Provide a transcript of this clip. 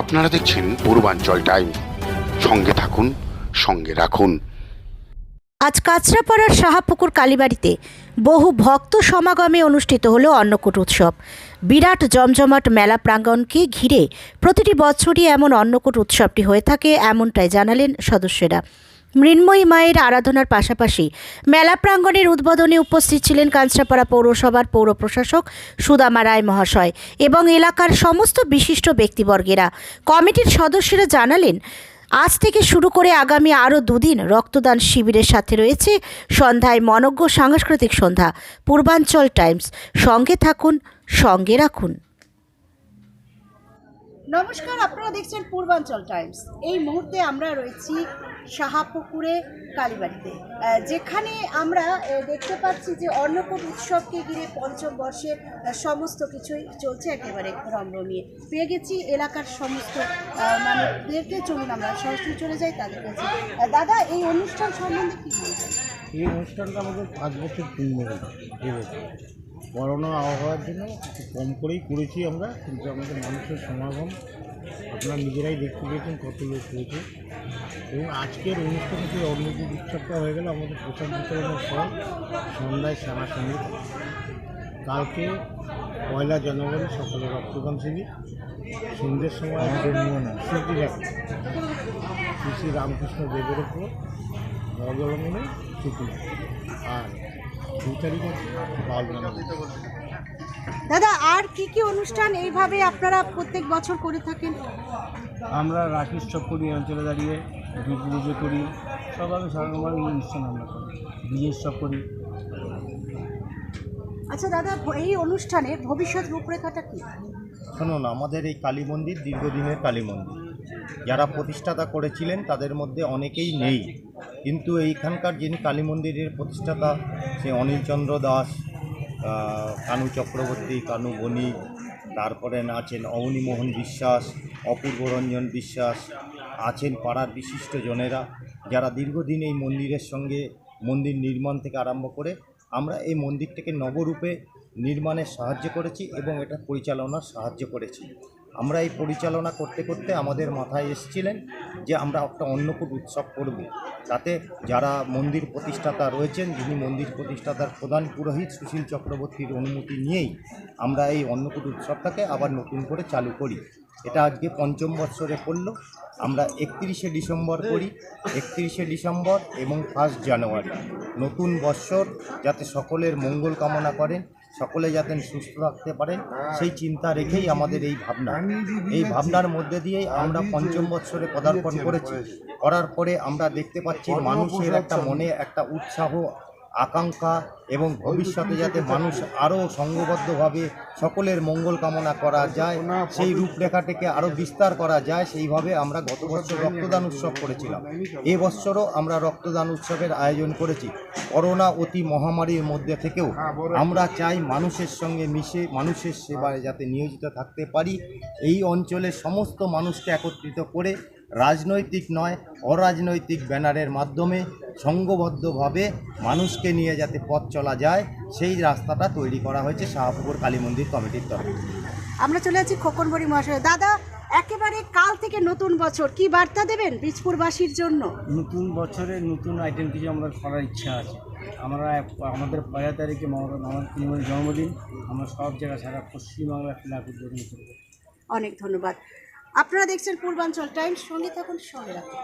আপনারা দেখছেন পূর্বাঞ্চল টাইম। সঙ্গে থাকুন, সঙ্গে রাখুন। আজ কাঁচরাপাড়ার শাহাপুকুর কালীবাড়িতে বহু ভক্ত সমাগমে অনুষ্ঠিত হলো অন্নকূট উৎসব। বিরাট জমজমাট মেলা প্রাঙ্গণকে ঘিরে প্রতিটি বছরই এমন অন্নকূট উৎসবটি হয়ে থাকে, এমনটাই জানালেন সদস্যরা। মৃন্ময়ী মায়ের আরাধনার পাশাপাশি মেলা প্রাঙ্গণের উদ্বোধনে উপস্থিত ছিলেন কাঁচরাপাড়া পৌরসভার পৌর প্রশাসক সুদামা রায় মহাশয় এবং এলাকার সমস্ত বিশিষ্ট ব্যক্তিবর্গেরা। কমিটির সদস্যরা জানালেন, আজ থেকে শুরু করে আগামী আরও দুদিন রক্তদান শিবিরের সাথে রয়েছে। সন্ধ্যায় মনজ্ঞ সাংস্কৃতিক সন্ধ্যা, পূর্বাঞ্চল টাইমস। সঙ্গে থাকুন, সঙ্গে রাখুন। নমস্কার, আপনারা দেখছেন পূর্বাঞ্চল টাইমস। এই মুহূর্তে আমরা রয়েছি সাহাপুকুরে কালীবাড়িতে। যেখানে আমরা দেখতে পাচ্ছি যে অন্নকূট উৎসবকে ঘিরে পঞ্চম বর্ষের আহ, সমস্ত কিছুই চলছে একেবারে রমরমিয়ে পেয়ে গেছি এলাকার সমস্ত মানুষদেরকে। চলুন আমরা সরাসরি চলে যাই তাদের কাছে। দাদা এই অনুষ্ঠান সম্বন্ধে কি বলবেন? এই অনুষ্ঠানটা আমাদের পাঁচ বছর পূর্ণ করোনা আবহাওয়ার জন্য কম করেই করেছি আমরা কিন্তু আমাদের মানুষের সমাগম আপনারা নিজেরাই দেখতে পেয়েছেন কত লোক হয়েছে। এবং আজকের অনুষ্ঠানে যে অন্নকূট উৎসবটা হয়ে গেল আমাদের প্রচার বিতরণের পর সন্ধ্যায় সেনা সংগীত। কালকে পয়লা জানুয়ারি সকালে রক্তদান শিবির। সন্ধ্যের সময় স্মৃতি রাখি শ্রী শ্রী রামকৃষ্ণ দেবের উপর নবজলমনে ছুটি আর দু তারিখ আছে বাল দাদা আর কি কি অনুষ্ঠান এইভাবে আপনারা প্রত্যেক বছর করে থাকেন? আমরা রাকেশ চক করি অঞ্চলে দাঁড়িয়ে দুর্গ পুজো করি সকালে সারাবার অনুষ্ঠান আমরা করি বিয়ের চক করি আচ্ছা দাদা এই অনুষ্ঠানে ভবিষ্যৎ রূপরেখাটা কি? শুনুন আমাদের এই কালী মন্দির দীর্ঘদিনের কালী মন্দির। যারা প্রতিষ্ঠাতা করেছিলেন তাদের মধ্যে অনেকেই নেই। কিন্তু এইখানকার যিনি কালী মন্দিরের প্রতিষ্ঠাতা সে অনিলচন্দ্র দাস কানু চক্রবর্তী, কানু বণিক, তারপরে আছেন অবনীমোহন বিশ্বাস, অপূর্ব রঞ্জন বিশ্বাস, আছেন পাড়ার বিশিষ্ট জনেরা যারা দীর্ঘদিন এই মন্দিরের সঙ্গে মন্দির নির্মাণ থেকে আরম্ভ করে আমরা এই মন্দিরটাকে নবরূপে নির্মাণে সাহায্য করেছি এবং এটা পরিচালনার সাহায্য করেছি। আমরা এই পরিচালনা করতে করতে আমাদের মাথায় এসেছিলেন যে আমরা একটা অন্নকূট উৎসব করব। তাতে যারা মন্দির প্রতিষ্ঠাতা রয়েছেন, যিনি মন্দির প্রতিষ্ঠাতার প্রধান পুরোহিত সুশীল চক্রবর্তীর অনুমতি নিয়েই আমরা এই অন্নকূট উৎসবটাকে আবার নতুন করে চালু করি। এটা আজকে পঞ্চম বৎসরে পড়ল। আমরা একত্রিশে ডিসেম্বর করি একত্রিশে ডিসেম্বর এবং ফার্স্ট জানুয়ারি। নতুন বৎসর যাতে সকলের মঙ্গল কামনা করেন, সকলে যাতে সুস্থ থাকতে পারেন, সেই চিন্তা রেখেই আমাদের এই ভাবনা। এই ভাবনার মধ্যে দিয়েই আমরা পঞ্চম বৎসরে পদার্পণ করেছি। করার পরে আমরা দেখতে পাচ্ছি মানুষের একটা মনে একটা উৎসাহ আকাঙ্ক্ষা এবং ভবিষ্যতে যাতে মানুষ আরও সংঘবদ্ধভাবে সকলের মঙ্গল কামনা করা যায়, সেই রূপরেখাটিকে আরও বিস্তার করা যায়, সেইভাবে আমরা গত বছর রক্তদান উৎসব করেছিলাম। এ বছরও আমরা রক্তদান উৎসবের আয়োজন করেছি। করোনা অতি মহামারীর মধ্যে থেকেও আমরা চাই মানুষের সঙ্গে মিশে মানুষের সেবায় যাতে নিয়োজিত থাকতে পারি। এই অঞ্চলের সমস্ত মানুষকে একত্রিত করে রাজনৈতিক নয় অরাজনৈতিক ব্যানারের মাধ্যমে সংঘবদ্ধভাবে মানুষকে নিয়ে যাতে পথ চলা যায় সেই রাস্তাটা তৈরি করা হয়েছে শাহপুকুর কালী মন্দির কমিটির তরফে আমরা চলে যাচ্ছি খোকনবড়ি মহাশয়। দাদা একেবারে কাল থেকে নতুন বছর কি বার্তা দেবেন বীজপুরবাসীর জন্য? নতুন বছরে নতুন আইটেম কিছু আমরা করার ইচ্ছা আছে। আমরা এক- আমাদের পয়লা তারিখে মমতা আমার জন্মদিন আমরা সব জায়গায় সারা পশ্চিমবাংলা উদ্বোধন করব। অনেক ধন্যবাদ। আপনারা দেখছেন পূর্বাঞ্চল টাইমস সঙ্গে থাকুন সঙ্গে রাখুন